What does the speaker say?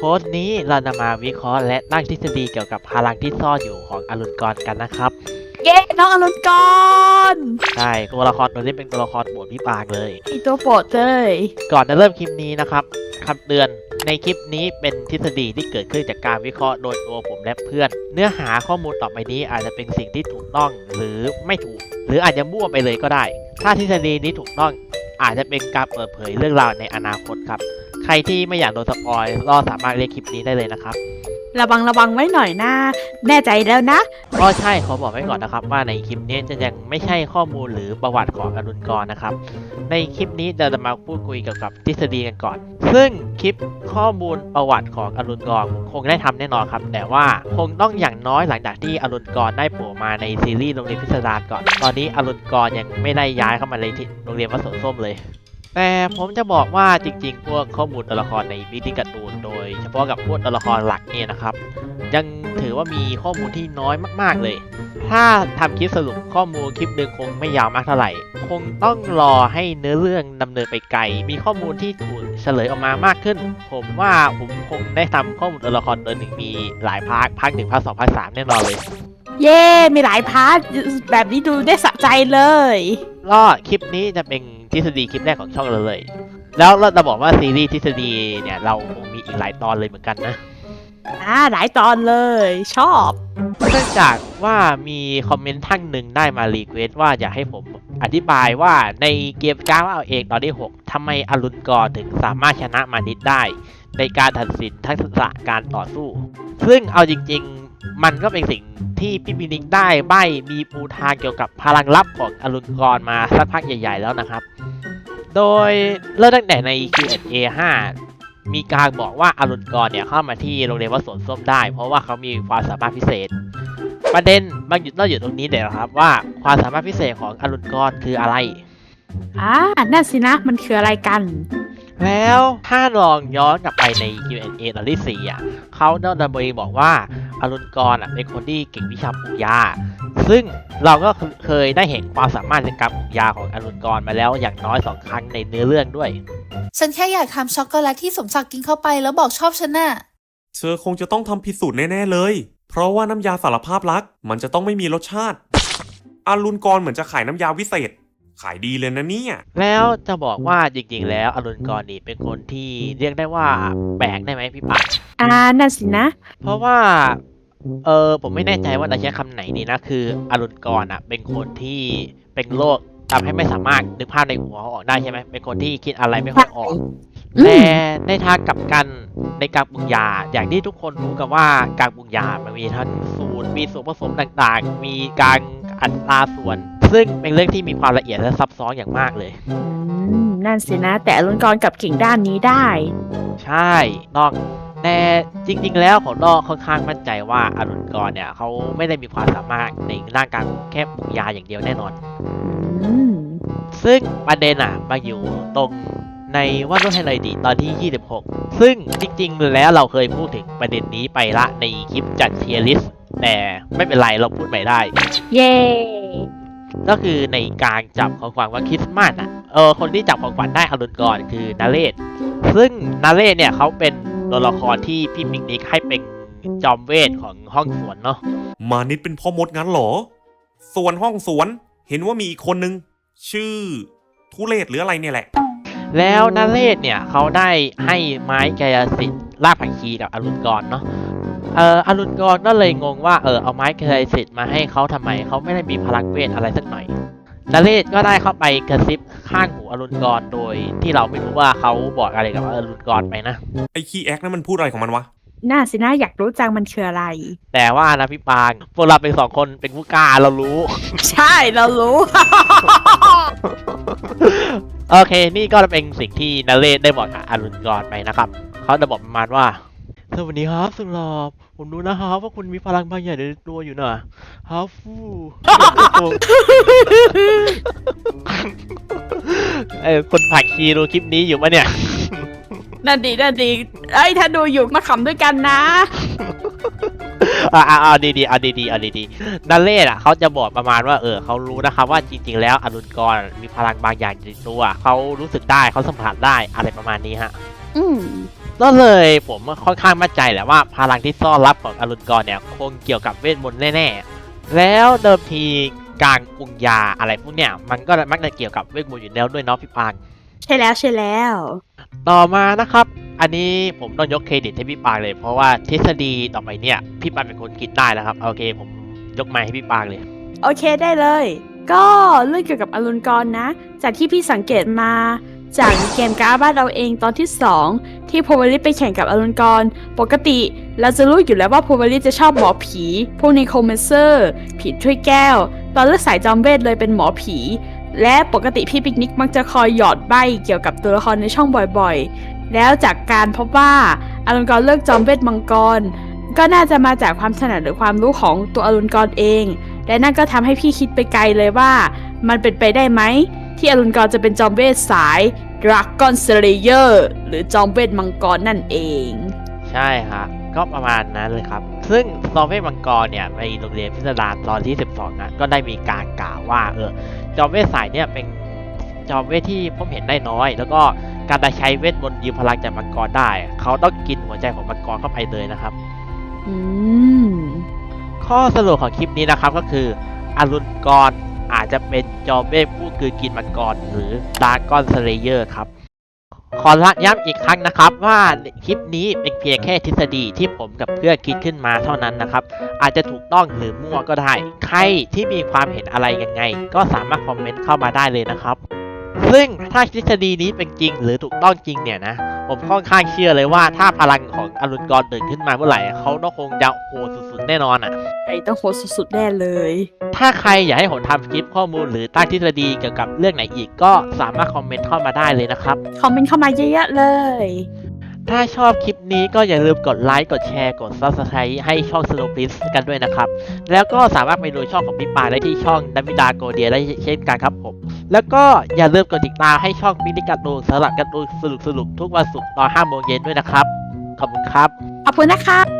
โพสต์นี้เรานำมาวิเคราะห์และตั้งทฤษฎีเกี่ยวกับพลังที่ซ่อนอยู่ของอรุณกรกันนะครับ เย้น้องอรุณกรใช่ตัวละครตัวนี้เป็นตัวละครโปรดพี่ปางเลย อีตัวโปรดเลยก่อนจะเริ่มคลิปนี้นะครับคำเตือนในคลิปนี้เป็นทฤษฎีที่เกิดขึ้นจากการวิเคราะห์โดยตัวผมและเพื่อน เนื้อหาข้อมูลต่อไปนี้อาจจะเป็นสิ่งที่ถูกต้องหรือไม่ถูก หรืออาจจะมั่วไปเลยก็ได้ ถ้าทฤษฎีนี้ถูกต้องอาจจะเป็นการเปิดเผยเรื่องราวในอนาคตครับ ใครที่ไม่อยากโดนสปอยก็สามารถเรียกคลิปนี้ได้เลยนะครับ ระวังระวังไว้หน่อยนะแน่ใจแล้วนะ ก็ใช่ขอบอกไว้ก่อนนะครับ ว่าในคลิปนี้จะยังไม่ใช่ข้อมูลหรือประวัติของอรุณกรนะครับ ในคลิปนี้เราจะมาพูดคุยเกี่ยวกับทฤษฎีกันก่อน ซึ่งคลิปข้อมูลประวัติของอรุณกรคงได้ทำแน่นอนครับ แต่ว่าคงต้องอย่างน้อยหลังจากที่อรุณกรได้โผล่มาในซีรีส์โรงเรียนพิสดารก่อน ตอนนี้อรุณกรยังไม่ได้ย้ายเข้ามาในที่โรงเรียนวัดสวนส้มเลย แต่ผมจะบอกว่าจริงๆ พวกข้อมูลตัวละครในวิดีการ์ตูนโดย เฉพาะกับพวกตัวละครหลักเนี่ยนะครับ ยังถือว่ามีข้อมูลที่น้อยมากๆเลย ถ้าทำคลิปสรุปข้อมูลคลิปหนึ่งคงไม่ยาวมากเท่าไหร่ คงต้องรอให้เนื้อเรื่องดำเนินไปไกล มีข้อมูลที่ถูกเฉลยออกมามากขึ้น ผมว่าผมคงได้ทำข้อมูลตัวละครตัวหนึ่งมีหลายพาร์ทพาร์ทหนึ่งพาร์ทสองพาร์ทสามแน่นอนเลยเย้มีหลายพาร์ทแบบนี้ดูได้สะใจเลยก็คลิปนี้จะเป็น ทฤษฎีคลิปแรกของช่องเราเลย แล้วเราจะบอกว่าซีรีส์ทฤษฎีเนี่ยเราคงมีอีกหลายตอนเลยเหมือนกันนะอ่าหลายตอนเลยชอบเนื่องจากว่ามีคอมเมนต์ท่านหนึ่งได้มารีเควสว่าอยากให้ผมอธิบายว่าในเกมก้าวเอาเองตอนที่ 6ทำไมอรุณกรถึงสามารถชนะมานิดได้ ในการตัดสินทักษะการต่อสู้ ซึ่งเอาจริงๆ มันก็เป็นสิ่งที่พี่พินิกได้ใบมีปูทางเกี่ยวกับพลังลับของอรุณกรมาสักพักใหญ่ ๆ แล้วนะครับ โดยเริ่มตั้งแต่ใน Q&A 5 มีการบอกว่าอรุณกรเนี่ยเข้ามาที่โรงเรียนวัดสวนส้มได้ เพราะว่าเขามีความสามารถพิเศษ ประเด็นมันอยู่ต้องอยู่ตรงนี้เดี๋ยวครับว่าความสามารถพิเศษของอรุณกรคืออะไร อ่านั่นสินะ มันคืออะไรกัน แล้วถ้าลองย้อนกลับไปใน Q&A ตอนที่4อะเขาได้ดับเบิลบอกว่าอรุณกรอะเป็นคนที่เก่งวิชาปลูกยา ซึ่งเราก็เคยได้เห็นความสามารถในการปลูกยาของอรุณกรมาแล้วอย่างน้อยสองครั้งในเนื้อเรื่องด้วย ฉันแค่อยากทำช็อกโกแลตที่สมศักดิ์กินเข้าไปแล้วบอกชอบฉันน่ะ เธอคงจะต้องทำผิดสูตรแน่ๆเลย เพราะว่าน้ำยาสารภาพรัก มันจะต้องไม่มีรสชาติ อารุณกรเหมือนจะขายน้ำยาวิเศษ ขายดีเลยนะเนี่ย แล้วจะบอกว่าจริงๆ แล้วอรุณกรนี่เป็นคนที่เรียกได้ว่าแบกได้ไหมพี่ปักอ่านั่นสินะ เพราะว่า เออผมไม่แน่ใจว่าจะใช้คำไหนดีนะคืออรุณกรอะ เป็นคนที่เป็นโรคทำให้ไม่สามารถนึกภาพในหัวออกได้ใช่ไหมเป็นคนที่คิดอะไรไม่ค่อยออกอืมแต่ในทางกลับกันในการปรุงยา อย่างที่ทุกคนรู้กันว่าการปรุงยามันมีทั้งสูตร มีส่วนผสมต่างๆ มีการอัตราส่วน ซึ่งเป็นเรื่องที่มีความละเอียดและซับซ้อนอย่างมากเลยอืมนั่นสินะ แต่อรุณกรกับเก่งด้านนี้ได้ ใช่นอก แต่จริงๆ แล้วผมก็ค่อนข้างมั่นใจว่าอรุณกรเนี่ยเขาไม่ได้มีความสามารถในด้านการแค่ปรุงยาอย่างเดียวแน่นอนอืมซึ่งประเด็นอะมาอยู่ตรงในว่าด้วยให้เลยดีตอนที่ 26 ซึ่งจริงๆ แล้วเราเคยพูดถึงประเด็นนี้ไปละในคลิปจัดเทียริสแต่ไม่เป็นไรเราพูดใหม่ได้ เย้ก็คือในการจับของขวัญวันคริสต์มาสอะเออคนที่จับของขวัญได้อรุณกรคือนาเรศซึ่งนาเรศเนี่ยเขาเป็น ตัวละครที่พี่มิกนิกให้เป็นจอมเวทของห้องสวนเนาะมานิดเป็นพ่อมดงั้นเหรอ ส่วนห้องสวนเห็นว่ามีอีกคนนึง ชื่อทุเลศหรืออะไรเนี่ยแหละ แล้วนาเรศเนี่ยเขาได้ให้ไม้กายสิทธิ์ลากผักชีกับอรุณกรเนาะเอออรุณกรก็เลยงงว่าเออเอาไม้กายสิทธิ์มาให้เขาทำไมเขาไม่ได้มีพลังเวทอะไรสักหน่อย นาเรศก็ได้เข้าไปกระซิบข้างหูอรุณกรโดยที่เราไม่รู้ว่าเขาบอกอะไรกับอรุณกรไปนะ ไอ้คีแอคนั่นมันพูดอะไรของมันวะ น่าสินะอยากรู้จังมันคืออะไร แต่ว่านะพี่ปางพวกเราเป็นสองคนเป็นผู้กล้าเรารู้ ใช่เรารู้ โอเค นี่ก็เป็นสิ่งที่นาเรศได้บอกกับอรุณกรไปนะครับ เขาจะบอกประมาณว่า สวัสดีครับสุดหลอบผมรู้นะครับว่าคุณมีพลังบางอย่างในตัวอยู่นะฮาฟูเออคนผ่านคีย์ดูคลิปนี้อยู่ปะเนี่ย นั่นดีนั่นดีเอ้ยถ้าดูอยู่มาขำด้วยกันนะ อ่าเอาดีดีๆเอาดีดีๆเอาดีดีๆนาเล่อะเขาจะบอกประมาณว่าเออเขารู้นะครับว่าจริง ๆ แล้วอรุณกรมีพลังบางอย่างในตัวเขารู้สึกได้เขาสัมผัสได้อะไรประมาณนี้ฮะ อืม ก็เลยผมค่อนข้างมั่นใจแหละว่าพลังที่ซ่อนลับของอรุณกรเนี่ยคงเกี่ยวกับเวทมนต์แน่ๆ แล้วเดิมทีการปรุงยาอะไรพวกเนี่ยมันก็มักจะเกี่ยวกับเวทมนต์อยู่แล้วด้วยเนาะพี่ปางใช่แล้วใช่แล้ว ต่อมานะครับ อันนี้ผมต้องยกเครดิตให้พี่ปางเลย เพราะว่าทฤษฎีต่อไปเนี่ยพี่ปางเป็นคนคิดได้แล้วครับโอเค ผมยกไม้ให้พี่ปางเลย โอเคได้เลย ก็เรื่องเกี่ยวกับอรุณกรนะ จากที่พี่สังเกตมา จากเกมการ์ดบ้านเราเองตอนที่ 2 ที่โพวาริสไปแข่งกับอรุณกร ปกติเราจะรู้อยู่แล้วว่าโพวาริสจะชอบหมอผี พวกนีโคเมเซอร์ผีถ้วยแก้ว ตอนเลือกสายจอมเวทเลยเป็นหมอผี และปกติพี่ปิกนิกมักจะคอยหยอดใบเกี่ยวกับตัวละครในช่องบ่อยๆ แล้วจากการพบว่าอรุณกรเลือกจอมเวทมังกร ก็น่าจะมาจากความถนัดหรือความรู้ของตัวอรุณกรเอง และนั่นก็ทำให้พี่คิดไปไกลเลยว่า มันเป็นไปได้ไหม ที่อรุณกรจะเป็นจอมเวทสาย Dragon Slayer หรือจอมเวทมังกรนั่นเองใช่ฮะก็ประมาณนั้นเลยครับ ซึ่งซอมเวทมังกรเนี่ยในโรงเรียนพิสดารตอนที่ 12นะก็ได้มีการกล่าวว่าเออจอมเวทสายเนี่ยเป็นจอมเวทที่ผมเห็นได้น้อย แล้วก็การจะใช้เวทมนต์ยืมพลังจากมังกรได้ เขาต้องกินหัวใจของมังกรเข้าไปเลยนะครับ อืมข้อสรุปของคลิปนี้นะครับก็คืออรุณกร อาจจะเป็นจอมเมฆผู้คือกินมังกรหรือดาร์กอนสเลเยอร์ครับ ขอย้ำอีกครั้งนะครับ ว่าคลิปนี้เป็นเพียงแค่ทฤษฎีที่ผมกับเพื่อนคิดขึ้นมาเท่านั้นนะครับ อาจจะถูกต้องหรือมั่วก็ได้ ใครที่มีความเห็นอะไรยังไง ก็สามารถคอมเมนต์เข้ามาได้เลยนะครับ ซึ่งถ้าทฤษฎีนี้เป็นจริงหรือถูกต้องจริงเนี่ยนะ ผมค่อนข้างเชื่อเลยว่าถ้าพลังของอรุณกรตื่นขึ้นมาเมื่อไหร่เขาต้องคงจะโหดสุดๆแน่นอนอะ ไอ้ต้องโหดสุดๆแน่เลย ถ้าใครอยากให้ผมทำคลิปข้อมูลหรือตั้งทฤษฎีเกี่ยวกับเรื่องไหนอีกก็สามารถคอมเมนต์เข้ามาได้เลยนะครับ คอมเมนต์เข้ามาเยอะๆเลย ถ้าชอบคลิปนี้ก็อย่าลืมกดไลค์ กดแชร์ กด Subscribe ให้ช่อง Slow p l e a s กันด้วยนะครับ แล้วก็สามารถไปดูช่องของพี่ปาได้ที่ช่องดัวิดาโกเดียได้เช่นกันครับผม แล้วก็อย่าลืมกดติดตามให้ช่องมินิการ์ตูนสำหรับการ์ตูนสนุกๆทุกวันศุกร์ตอน5โมงเย็นด้วยนะครับ ขอบคุณครับ ขอบคุณนะคะ